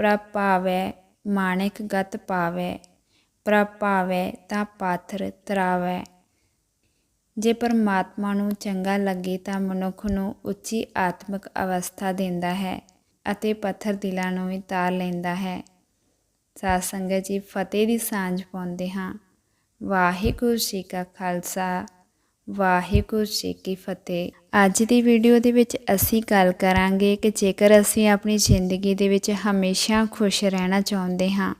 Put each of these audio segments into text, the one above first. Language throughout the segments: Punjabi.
ਪ੍ਰਭਾਵੈ ਮਾਣਿਕ ਗਤ ਪਾਵੈ ਪ੍ਰਭਾਵੈ ਤਾਂ ਪਾਥਰ ਤਰਾਵੈ। ਜੇ ਪਰਮਾਤਮਾ ਨੂੰ ਚੰਗਾ ਲੱਗੇ ਤਾਂ ਮਨੁੱਖ ਨੂੰ ਉੱਚੀ ਆਤਮਿਕ ਅਵਸਥਾ ਦਿੰਦਾ ਹੈ ਅਤੇ ਪੱਥਰ ਦਿਲਾਂ ਨੂੰ ਵੀ ਤਾਰ ਲੈਂਦਾ ਹੈ। ਸਾਧ ਸੰਗਤ ਜੀ, ਫਤਿਹ ਦੀ ਸਾਂਝ ਪਾਉਂਦੇ ਹਾਂ। ਵਾਹਿਗੁਰੂ ਜੀ ਕਾ ਖਾਲਸਾ। ਵਾਹਿਗੁਰੂ ਜੀ ਕੀ ਫਤਿਹ। ਅੱਜ ਦੀ ਵੀਡੀਓ ਦੇ ਵਿੱਚ ਅਸੀਂ ਗੱਲ ਕਰਾਂਗੇ ਕਿ ਜੇਕਰ ਅਸੀਂ ਆਪਣੀ ਜ਼ਿੰਦਗੀ ਦੇ ਵਿੱਚ ਹਮੇਸ਼ਾ ਖੁਸ਼ ਰਹਿਣਾ ਚਾਹੁੰਦੇ ਹਾਂ,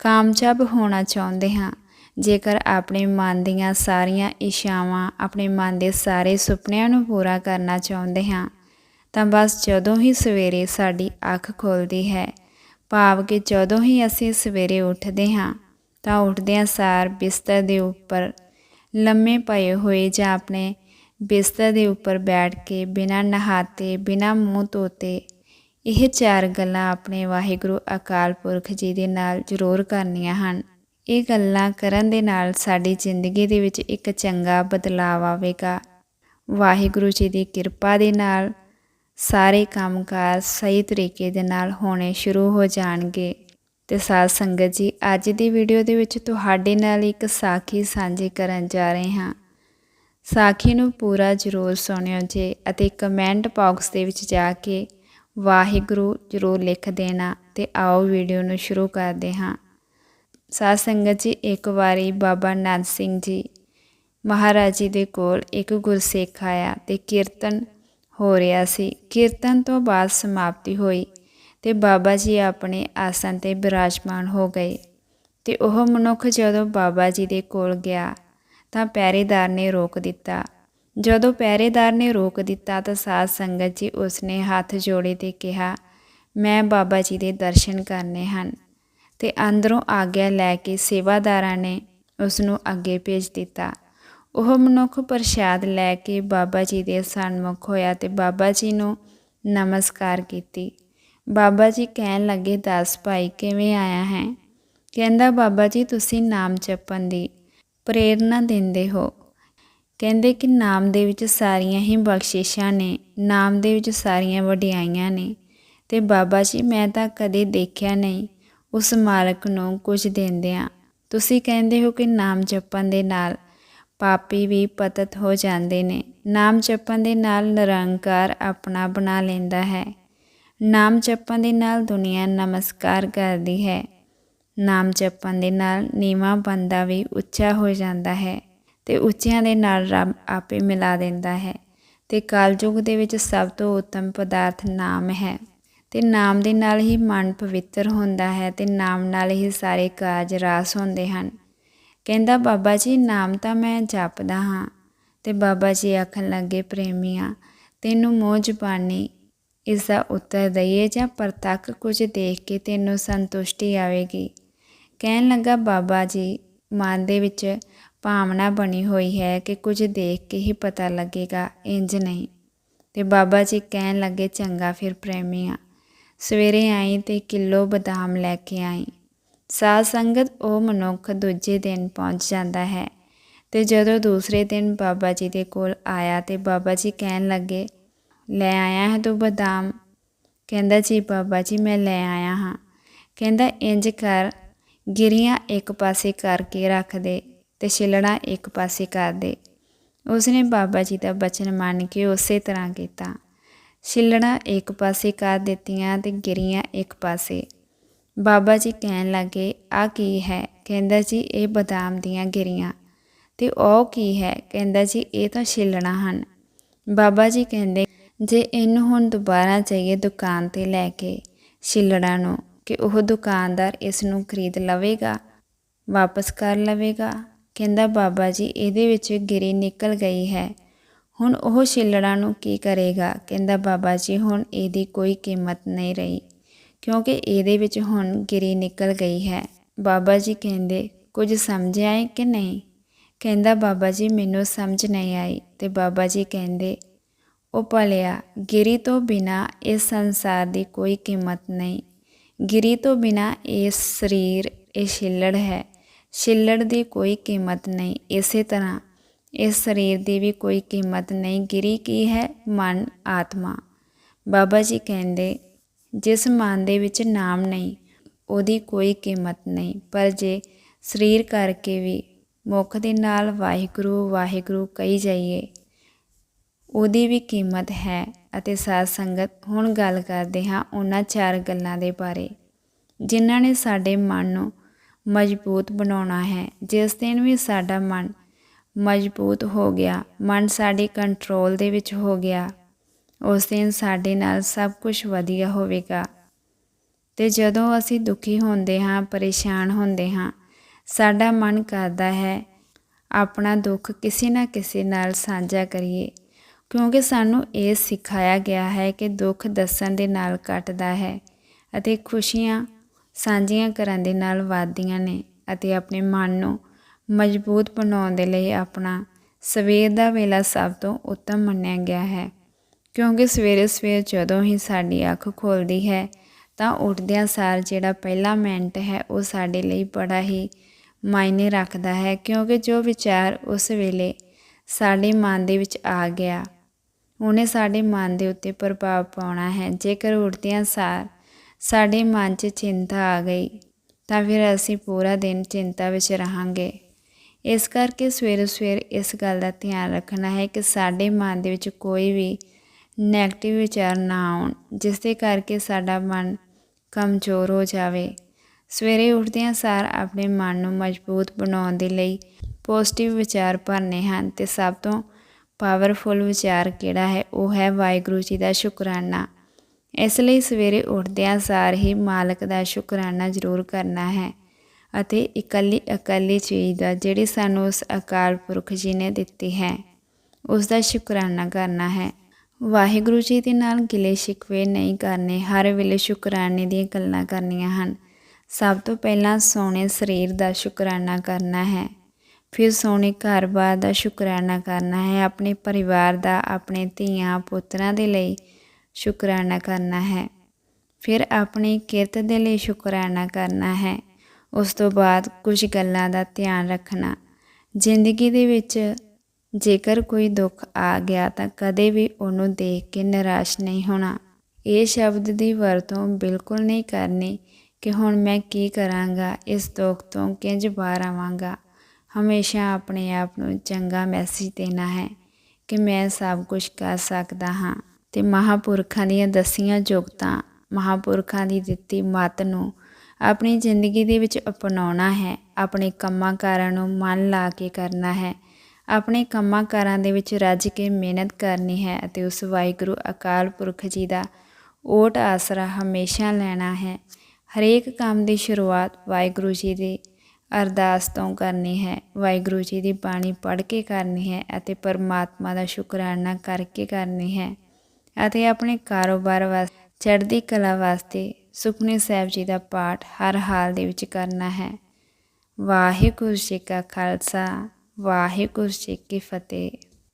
ਕਾਮਯਾਬ ਹੋਣਾ ਚਾਹੁੰਦੇ ਹਾਂ, ਜੇਕਰ ਆਪਣੇ ਮਨ ਦੀਆਂ ਸਾਰੀਆਂ ਇਸ਼ਾਵਾਂ ਆਪਣੇ ਮਨ ਦੇ ਸਾਰੇ ਸੁਪਨਿਆਂ ਨੂੰ ਪੂਰਾ ਕਰਨਾ ਚਾਹੁੰਦੇ ਹਾਂ, ਤਾਂ ਬਸ ਜਦੋਂ ਹੀ ਸਵੇਰੇ ਸਾਡੀ ਅੱਖ ਖੁੱਲਦੀ ਹੈ, ਭਾਵ ਕਿ ਜਦੋਂ ਹੀ ਅਸੀਂ ਸਵੇਰੇ ਉੱਠਦੇ ਹਾਂ, ਤਾਂ ਉੱਠਦਿਆਂ ਸਾਰ ਬਿਸਤਰ ਦੇ ਉੱਪਰ ਲੰਮੇ ਪਏ ਹੋਏ ਜਾਂ ਆਪਣੇ ਬਿਸਤਰ ਦੇ ਉੱਪਰ ਬੈਠ ਕੇ, ਬਿਨਾਂ ਨਹਾਤੇ, ਬਿਨਾਂ ਮੂੰਹ ਧੋਤੇ, ਇਹ ਚਾਰ ਗੱਲਾਂ ਆਪਣੇ ਵਾਹਿਗੁਰੂ ਅਕਾਲ ਪੁਰਖ ਜੀ ਦੇ ਨਾਲ ਜ਼ਰੂਰ ਕਰਨੀਆਂ ਹਨ। ਇਹ ਗੱਲਾਂ ਕਰਨ ਦੇ ਨਾਲ ਸਾਡੀ ਜ਼ਿੰਦਗੀ ਦੇ ਵਿੱਚ ਇੱਕ ਚੰਗਾ ਬਦਲਾਅ ਆਵੇਗਾ। ਵਾਹਿਗੁਰੂ ਜੀ ਦੀ ਕਿਰਪਾ ਦੇ ਨਾਲ ਸਾਰੇ ਕੰਮਕਾਰ ਸਹੀ ਤਰੀਕੇ ਦੇ ਨਾਲ ਹੋਣੇ ਸ਼ੁਰੂ ਹੋ ਜਾਣਗੇ। ਤੇ ਸਾਧ ਸੰਗਤ ਜੀ, ਅੱਜ ਦੀ ਵੀਡੀਓ ਦੇ ਵਿੱਚ ਤੁਹਾਡੇ ਨਾਲ ਇੱਕ ਸਾਖੀ ਸਾਂਝੀ ਕਰਨ ਜਾ ਰਹੇ ਹਾਂ। ਸਾਖੀ ਨੂੰ ਪੂਰਾ ਜ਼ਰੂਰ ਸੁਣਿਓ ਜੇ ਅਤੇ ਕਮੈਂਟ ਬਾਕਸ ਦੇ ਵਿੱਚ ਜਾ ਕੇ ਵਾਹਿਗੁਰੂ ਜ਼ਰੂਰ ਲਿਖ ਦੇਣਾ ਤੇ ਆਓ ਵੀਡੀਓ ਨੂੰ ਸ਼ੁਰੂ ਕਰਦੇ ਹਾਂ। ਸਾਧ ਸੰਗਤ ਜੀ, ਇੱਕ ਵਾਰੀ ਬਾਬਾ ਨਾਨਕ ਸਿੰਘ ਜੀ ਮਹਾਰਾਜ ਜੀ ਦੇ ਕੋਲ ਇੱਕ ਗੁਰਸਿੱਖ ਆਇਆ ਤੇ ਕੀਰਤਨ ਹੋ ਰਿਹਾ ਸੀ। ਕੀਰਤਨ ਤੋਂ ਬਾਅਦ ਸਮਾਪਤੀ ਹੋਈ। ਤੇ ਬਾਬਾ ਜੀ ਆਪਣੇ ਆਸਨ ਤੇ ਬਿਰਾਜਮਾਨ ਹੋ ਗਏ ਤੇ ਉਹ ਮਨੁੱਖ ਜਦੋਂ ਬਾਬਾ ਜੀ ਦੇ ਕੋਲ ਗਿਆ ਤਾਂ ਪਹਿਰੇਦਾਰ ਨੇ ਰੋਕ ਦਿੱਤਾ। ਜਦੋਂ ਪਹਿਰੇਦਾਰ ਨੇ ਰੋਕ ਦਿੱਤਾ ਤਾਂ ਸਾਧ ਸੰਗਤ ਜੀ ਉਸਨੇ ਹੱਥ ਜੋੜੇ ਤੇ ਕਿਹਾ, ਮੈਂ ਬਾਬਾ ਜੀ ਦੇ ਦਰਸ਼ਨ ਕਰਨੇ ਹਨ। ਤੇ ਅੰਦਰੋਂ ਆਗਿਆ ਲੈ ਕੇ ਸੇਵਾਦਾਰਾਂ ਨੇ ਉਸ ਨੂੰ ਅੱਗੇ ਭੇਜ ਦਿੱਤਾ। ਉਹ ਮਨੁੱਖ ਪ੍ਰਸ਼ਾਦ ਲੈ ਕੇ ਬਾਬਾ ਜੀ ਦੇ ਸਨਮੁਖ ਹੋਇਆ ਤੇ ਬਾਬਾ ਜੀ ਨੂੰ ਨਮਸਕਾਰ ਕੀਤੀ। ਬਾਬਾ ਜੀ ਕਹਿਣ ਲੱਗੇ, ਦੱਸ ਭਾਈ, ਕਿਵੇਂ ਆਇਆ ਹੈ? ਕਹਿੰਦਾ, ਬਾਬਾ ਜੀ, ਤੁਸੀਂ ਨਾਮ ਜਪਣ ਦੀ ਪ੍ਰੇਰਣਾ ਦਿੰਦੇ ਹੋ। ਕਹਿੰਦੇ ਕਿ ਨਾਮ ਦੇ ਵਿੱਚ ਸਾਰੀਆਂ ਹੀ ਬਖਸ਼ਿਸ਼ਾਂ ਨੇ, ਨਾਮ ਦੇ ਵਿੱਚ ਸਾਰੀਆਂ ਵਡਿਆਈਆਂ ਨੇ। ਤੇ ਬਾਬਾ ਜੀ, ਮੈਂ ਤਾਂ ਕਦੇ ਦੇਖਿਆ ਨਹੀਂ ਉਸ ਮਾਲਕ ਨੂੰ ਕੁਝ ਦਿੰਦਿਆਂ। ਤੁਸੀਂ ਕਹਿੰਦੇ ਹੋ ਕਿ ਨਾਮ ਜਪਣ ਦੇ ਨਾਲ ਪਾਪੀ ਵੀ ਪਤਤ ਹੋ ਜਾਂਦੇ ਨੇ। ਨਾਮ ਜਪਣ ਦੇ ਨਾਲ ਨਿਰੰਕਾਰ ਆਪਣਾ ਬਣਾ ਲੈਂਦਾ ਹੈ। ਨਾਮ ਜਪਣ ਦੇ ਨਾਲ ਦੁਨੀਆ ਨਮਸਕਾਰ ਕਰਦੀ ਹੈ। ਨਾਮ ਜਪਣ ਦੇ ਨਾਲ ਨੀਵਾਂ ਬੰਦਾ ਵੀ ਉੱਚਾ ਹੋ ਜਾਂਦਾ ਹੈ ਤੇ ਉੱਚਿਆਂ ਦੇ ਨਾਲ ਰੱਬ ਆਪੇ ਮਿਲਾ ਦਿੰਦਾ ਹੈ ਤੇ ਕਲਯੁਗ ਦੇ ਵਿੱਚ ਸਭ ਤੋਂ ਉੱਤਮ ਪਦਾਰਥ ਨਾਮ ਹੈ। ਤੇ ਨਾਮ ਦੇ ਨਾਲ ਹੀ ਮਨ ਪਵਿੱਤਰ ਹੁੰਦਾ ਹੈ ਤੇ ਨਾਮ ਨਾਲ ਹੀ ਸਾਰੇ ਕਾਜ ਰਾਸ ਹੁੰਦੇ ਹਨ। ਕਹਿੰਦਾ, ਬਾਬਾ ਜੀ, ਨਾਮ ਤਾਂ ਮੈਂ ਜਪਦਾ ਹਾਂ ਤੇ ਬਾਬਾ ਜੀ ਆਖਣ ਲੱਗੇ, ਪ੍ਰੇਮੀਆਂ, ਤੈਨੂੰ ਮੋਹ ਜ਼ਬਾਨੀ ਇਸ ਦਾ ਉੱਤਰ ਦਈਏ ਜਾਂ ਪ੍ਰਤੱਖ ਕੁਝ ਦੇਖ ਕੇ ਤੈਨੂੰ ਸੰਤੁਸ਼ਟੀ ਆਵੇਗੀ। ਕਹਿਣ ਲੱਗਾ, ਬਾਬਾ ਜੀ, ਮਨ ਦੇ ਵਿੱਚ ਭਾਵਨਾ ਬਣੀ ਹੋਈ ਹੈ ਕਿ ਕੁਝ ਦੇਖ ਕੇ ਹੀ ਪਤਾ ਲੱਗੇਗਾ, ਇੰਜ ਨਹੀਂ। ਤੇ ਬਾਬਾ ਜੀ ਕਹਿਣ ਲੱਗੇ, ਚੰਗਾ, ਫਿਰ ਪ੍ਰੇਮੀਆਂ ਸਵੇਰੇ ਆਈ ਤੇ ਕਿਲੋ ਬਦਾਮ ਲੈ ਕੇ ਆਈ। ਸਾਧ ਸੰਗਤ, ਉਹ ਮਨੁੱਖ ਦੂਜੇ ਦਿਨ ਪਹੁੰਚ ਜਾਂਦਾ ਹੈ। ਤੇ ਜਦੋਂ ਦੂਸਰੇ ਦਿਨ ਬਾਬਾ ਜੀ ਦੇ ਕੋਲ ਆਇਆ ਤੇ ਬਾਬਾ ਜੀ ਕਹਿਣ ਲੱਗੇ ਲੈ ਆਇਆ ਹੈ ਤੂੰ ਬਦਾਮ। ਕਹਿੰਦਾ, ਜੀ ਬਾਬਾ ਜੀ, ਮੈਂ ਲੈ ਆਇਆ ਹਾਂ। ਕਹਿੰਦਾ, ਇੰਜ ਕਰ, ਗਿਰੀਆਂ ਇੱਕ ਪਾਸੇ ਕਰਕੇ ਰੱਖ ਦੇ ਤੇ ਛਿਲੜਾ ਇੱਕ ਪਾਸੇ ਕਰ ਦੇ। ਉਸਨੇ ਬਾਬਾ ਜੀ ਦਾ ਬਚਨ ਮੰਨ ਕੇ ਉਸੇ ਤਰ੍ਹਾਂ ਕੀਤਾ। ਛਿੱਲੜਾਂ ਇੱਕ ਪਾਸੇ ਕਰ ਦਿੱਤੀਆਂ ਤੇ ਗਿਰੀਆਂ ਇੱਕ ਪਾਸੇ। ਬਾਬਾ ਜੀ ਕਹਿਣ ਲੱਗੇ ਆ ਕੀ ਹੈ? ਕਹਿੰਦਾ, ਜੀ, ਇਹ ਬਦਾਮ ਦੀਆਂ ਗਿਰੀਆਂ। ਤੇ ਉਹ ਕੀ ਹੈ? ਕਹਿੰਦਾ, ਜੀ, ਇਹ ਤਾਂ ਛਿੱਲੜਾਂ ਹਨ। ਬਾਬਾ ਜੀ ਕਹਿੰਦੇ ਜੇ ਇਹਨੂੰ ਹੁਣ ਦੁਬਾਰਾ ਜਾਈਏ ਦੁਕਾਨ ਤੇ ਲੈ ਕੇ ਛਿੱਲੜਾਂ ਨੂੰ, ਕਿ ਉਹ ਦੁਕਾਨਦਾਰ ਇਸ ਨੂੰ ਖਰੀਦ ਲਵੇਗਾ, ਵਾਪਸ ਕਰ ਲਵੇਗਾ, ਕਹਿੰਦਾ ਬਾਬਾ ਜੀ ਇਹਦੇ ਵਿੱਚ ਗਿਰੀ ਨਿਕਲ ਗਈ ਹੈ। ਹੁਣ ਉਹ ਛਿੱਲੜਾਂ ਨੂੰ ਕੀ ਕਰੇਗਾ? ਕਹਿੰਦਾ ਬਾਬਾ ਜੀ ਹੁਣ ਇਹਦੀ ਕੋਈ ਕੀਮਤ ਨਹੀਂ ਰਹੀ, ਕਿਉਂਕਿ ਇਹਦੇ ਵਿੱਚ ਹੁਣ ਗਿਰੀ ਨਿਕਲ ਗਈ ਹੈ। ਬਾਬਾ ਜੀ ਕਹਿੰਦੇ, ਕੁਝ ਸਮਝ ਆਏ ਕਿ ਨਹੀਂ? ਕਹਿੰਦਾ ਬਾਬਾ ਜੀ, ਮੈਨੂੰ ਸਮਝ ਨਹੀਂ ਆਈ। ਤੇ ਬਾਬਾ ਜੀ ਕਹਿੰਦੇ ਉਹ ਭਲਿਆ ਗਿਰੀ ਤੋਂ ਬਿਨਾ ਇਸ ਸੰਸਾਰ ਦੀ ਕੋਈ ਕੀਮਤ ਨਹੀਂ। ਗਿਰੀ ਤੋਂ ਬਿਨਾ ਇਹ ਸਰੀਰ, ਇਹ ਛਿੱਲੜ ਹੈ। ਛਿੱਲੜ ਦੀ ਕੋਈ ਕੀਮਤ ਨਹੀਂ। ਇਸੇ ਤਰ੍ਹਾਂ ਇਸ ਸਰੀਰ ਦੀ ਵੀ ਕੋਈ ਕੀਮਤ ਨਹੀਂ। ਗਿਰੀ ਕੀ ਹੈ? ਮਨ, ਆਤਮਾ। ਬਾਬਾ ਜੀ ਕਹਿੰਦੇ, ਜਿਸ ਮਨ ਦੇ ਵਿੱਚ ਨਾਮ ਨਹੀਂ, ਉਹਦੀ ਕੋਈ ਕੀਮਤ ਨਹੀਂ। ਪਰ ਜੇ ਸਰੀਰ ਕਰਕੇ ਵੀ ਮੁਖ ਦੇ ਨਾਲ ਵਾਹਿਗੁਰੂ ਵਾਹਿਗੁਰੂ ਕਹੀ ਜਾਈਏ ਉਹਦੀ ਵੀ ਕੀਮਤ ਹੈ ਅਤੇ ਸਾਧ ਸੰਗਤ ਹੁਣ ਗੱਲ ਕਰਦੇ ਹਾਂ ਉਹਨਾਂ ਚਾਰ ਗੱਲਾਂ ਦੇ ਬਾਰੇ। ਜਿਨ੍ਹਾਂ ਨੇ ਸਾਡੇ ਮਨ ਨੂੰ ਮਜ਼ਬੂਤ ਬਣਾਉਣਾ ਹੈ। ਜਿਸ ਦਿਨ ਵੀ ਸਾਡਾ ਮਨ ਮਜ਼ਬੂਤ ਹੋ ਗਿਆ, ਮਨ ਸਾਡੇ ਕੰਟਰੋਲ ਦੇ ਵਿੱਚ ਹੋ ਗਿਆ, ਉਸ ਦਿਨ ਸਾਡੇ ਨਾਲ ਸਭ ਕੁਝ ਵਧੀਆ ਹੋਵੇਗਾ। ਤੇ ਜਦੋਂ ਅਸੀਂ ਦੁਖੀ ਹੁੰਦੇ ਹਾਂ, ਪਰੇਸ਼ਾਨ ਹੁੰਦੇ ਹਾਂ, ਸਾਡਾ ਮਨ ਕਰਦਾ ਹੈ, ਆਪਣਾ ਦੁੱਖ ਕਿਸੇ ਨਾ ਕਿਸੇ ਨਾਲ ਸਾਂਝਾ ਕਰੀਏ। ਕਿਉਂਕਿ ਸਾਨੂੰ ਇਹ ਸਿਖਾਇਆ ਗਿਆ ਹੈ ਕਿ ਦੁੱਖ ਦੱਸਣ ਦੇ ਨਾਲ ਘਟਦਾ ਹੈ ਅਤੇ ਖੁਸ਼ੀਆਂ ਸਾਂਝੀਆਂ ਕਰਨ ਦੇ ਨਾਲ ਵਧਦੀਆਂ ਨੇ ਅਤੇ ਆਪਣੇ ਮਨ ਨੂੰ ਮਜ਼ਬੂਤ ਬਣਾਉਣ ਦੇ ਲਈ ਆਪਣਾ ਸਵੇਰ ਦਾ ਵੇਲਾ ਸਭ ਤੋਂ ਉੱਤਮ ਮੰਨਿਆ ਗਿਆ ਹੈ। ਕਿਉਂਕਿ ਸਵੇਰੇ ਸਵੇਰ ਜਦੋਂ ਹੀ ਸਾਡੀ ਅੱਖ ਖੁੱਲਦੀ ਹੈ, ਤਾਂ ਉੱਠਦਿਆਂ ਸਾਰ ਜਿਹੜਾ ਪਹਿਲਾ ਮਿੰਟ ਹੈ, ਉਹ ਸਾਡੇ ਲਈ ਬੜਾ ਹੀ ਮਾਇਨੇ ਰੱਖਦਾ ਹੈ ਕਿਉਂਕਿ ਜੋ ਵਿਚਾਰ ਉਸ ਵੇਲੇ ਸਾਡੇ ਮਨ ਦੇ ਵਿੱਚ ਆ ਗਿਆ ਉਹਨੇ ਸਾਡੇ ਮਨ ਦੇ ਉੱਤੇ ਪ੍ਰਭਾਵ ਪਾਉਣਾ ਹੈ। ਜੇਕਰ ਉੱਠਦਿਆਂ ਸਾਰ ਸਾਡੇ ਮਨ 'ਚ ਚਿੰਤਾ ਆ ਗਈ, ਤਾਂ ਫਿਰ ਅਸੀਂ ਪੂਰਾ ਦਿਨ ਚਿੰਤਾ ਵਿੱਚ ਰਹਾਂਗੇ। ਇਸ ਕਰਕੇ ਸਵੇਰ ਸਵੇਰ ਇਸ ਗੱਲ ਦਾ ਧਿਆਨ ਰੱਖਣਾ ਹੈ ਕਿ ਸਾਡੇ ਮਨ ਦੇ ਵਿੱਚ ਕੋਈ ਵੀ ਨੈਗੇਟਿਵ ਵਿਚਾਰ ਨਾ ਆਉਣ, ਜਿਸ ਦੇ ਕਰਕੇ ਸਾਡਾ ਮਨ ਕਮਜ਼ੋਰ ਹੋ ਜਾਵੇ। ਸਵੇਰੇ ਉੱਠਦਿਆਂ ਸਾਰ ਆਪਣੇ ਮਨ ਨੂੰ ਮਜ਼ਬੂਤ ਬਣਾਉਣ ਦੇ ਲਈ ਪੋਜ਼ਿਟਿਵ ਵਿਚਾਰ ਭਰਨੇ ਹਨ ਤੇ ਸਭ ਤੋਂ ਪਾਵਰਫੁਲ ਵਿਚਾਰ ਕਿਹੜਾ ਹੈ? ਉਹ ਹੈ ਵਾਹਿਗੁਰੂ ਜੀ ਦਾ ਸ਼ੁਕਰਾਨਾ। ਇਸ ਲਈ ਸਵੇਰੇ ਉੱਠਦਿਆਂ ਸਾਰ ਹੀ ਮਾਲਕ ਦਾ ਸ਼ੁਕਰਾਨਾ ਜ਼ਰੂਰ ਕਰਨਾ ਹੈ ਅਤੇ ਇਕੱਲੀ ਇਕੱਲੀ ਚੀਜ਼ ਦਾ ਜਿਹੜੀ ਸਾਨੂੰ ਉਸ ਅਕਾਲ ਪੁਰਖ ਜੀ ਨੇ ਦਿੱਤੀ ਹੈ, ਉਸ ਦਾ ਸ਼ੁਕਰਾਨਾ ਕਰਨਾ ਹੈ। ਵਾਹਿਗੁਰੂ ਜੀ ਦੇ ਨਾਲ ਗਿਲੇ ਸ਼ਿਕਵੇ ਨਹੀਂ ਕਰਨੇ, ਹਰ ਵੇਲੇ ਸ਼ੁਕਰਾਨੇ ਦੀਆਂ ਗੱਲਾਂ ਕਰਨੀਆਂ ਹਨ। ਸਭ ਤੋਂ ਪਹਿਲਾਂ ਸੋਹਣੇ ਸਰੀਰ ਦਾ ਸ਼ੁਕਰਾਨਾ ਕਰਨਾ ਹੈ। ਫਿਰ ਸੋਹਣੇ ਘਰ-ਬਾਰ ਦਾ ਸ਼ੁਕਰਾਨਾ ਕਰਨਾ ਹੈ। ਆਪਣੇ ਪਰਿਵਾਰ ਦਾ, ਆਪਣੇ ਧੀਆਂ ਪੁੱਤਰਾਂ ਦੇ ਲਈ ਸ਼ੁਕਰਾਨਾ ਕਰਨਾ ਹੈ। ਫਿਰ ਆਪਣੀ ਕਿਰਤ ਦੇ ਲਈ ਸ਼ੁਕਰਾਨਾ ਕਰਨਾ ਹੈ। ਉਸ ਤੋਂ ਬਾਅਦ ਕੁਝ ਗੱਲਾਂ ਦਾ ਧਿਆਨ ਰੱਖਣਾ। ਜ਼ਿੰਦਗੀ ਦੇ ਵਿੱਚ ਜੇਕਰ ਕੋਈ ਦੁੱਖ ਆ ਗਿਆ ਤਾਂ ਕਦੇ ਵੀ ਉਹਨੂੰ ਦੇਖ ਕੇ ਨਿਰਾਸ਼ ਨਹੀਂ ਹੋਣਾ। ਇਹ ਸ਼ਬਦ ਦੀ ਵਰਤੋਂ ਬਿਲਕੁਲ ਨਹੀਂ ਕਰਨੀ ਕਿ ਹੁਣ ਮੈਂ ਕੀ ਕਰਾਂਗਾ, ਇਸ ਦੁੱਖ ਤੋਂ ਕਿੰਜ ਬਾਹਰ ਆਵਾਂਗਾ। ਹਮੇਸ਼ਾ ਆਪਣੇ ਆਪ ਨੂੰ ਚੰਗਾ ਮੈਸੇਜ ਦੇਣਾ ਹੈ ਕਿ ਮੈਂ ਸਭ ਕੁਝ ਕਰ ਸਕਦਾ ਹਾਂ। ਤੇ ਮਹਾਪੁਰਖਾਂ ਦੀਆਂ ਦਸੀਆਂ ਜੁਗਤਾਂ, ਮਹਾਪੁਰਖਾਂ ਦੀ ਦਿੱਤੀ ਮੱਤ ਨੂੰ ਆਪਣੀ ਜ਼ਿੰਦਗੀ ਦੇ ਵਿੱਚ ਅਪਣਾਉਣਾ ਹੈ। ਆਪਣੇ ਕੰਮਾਂ ਕਾਰਾਂ ਨੂੰ ਮਨ ਲਾ ਕੇ ਕਰਨਾ ਹੈ। ਆਪਣੇ ਕੰਮਾਂ ਕਾਰਾਂ ਦੇ ਵਿੱਚ ਰੱਜ ਕੇ ਮਿਹਨਤ ਕਰਨੀ ਹੈ ਅਤੇ ਉਸ ਵਾਹਿਗੁਰੂ ਅਕਾਲ ਪੁਰਖ ਜੀ ਦਾ ਓਟ ਆਸਰਾ ਹਮੇਸ਼ਾ ਲੈਣਾ ਹੈ। ਹਰੇਕ ਕੰਮ ਦੀ ਸ਼ੁਰੂਆਤ ਵਾਹਿਗੁਰੂ ਜੀ ਦੇ ਅਰਦਾਸ ਤੋਂ ਕਰਨੀ ਹੈ। ਵਾਹਿਗੁਰੂ ਜੀ ਦੀ ਬਾਣੀ ਪੜ੍ਹ ਕੇ ਕਰਨੀ ਹੈ ਅਤੇ ਪਰਮਾਤਮਾ ਦਾ ਸ਼ੁਕਰਾਨਾ ਕਰਕੇ ਕਰਨੀ ਹੈ ਅਤੇ ਆਪਣੇ ਕਾਰੋਬਾਰ ਵਾਸਤੇ ਚੜ੍ਹਦੀ ਕਲਾ ਵਾਸਤੇ ਸੁਖਨੇ ਸਾਹਿਬ ਜੀ ਦਾ ਪਾਠ ਹਰ ਹਾਲ ਦੇ ਵਿੱਚ ਕਰਨਾ ਹੈ। ਵਾਹਿਗੁਰੂ ਜੀ ਕਾ ਖਾਲਸਾ, ਵਾਹਿਗੁਰੂ ਜੀ ਕੀ ਫਤਿਹ।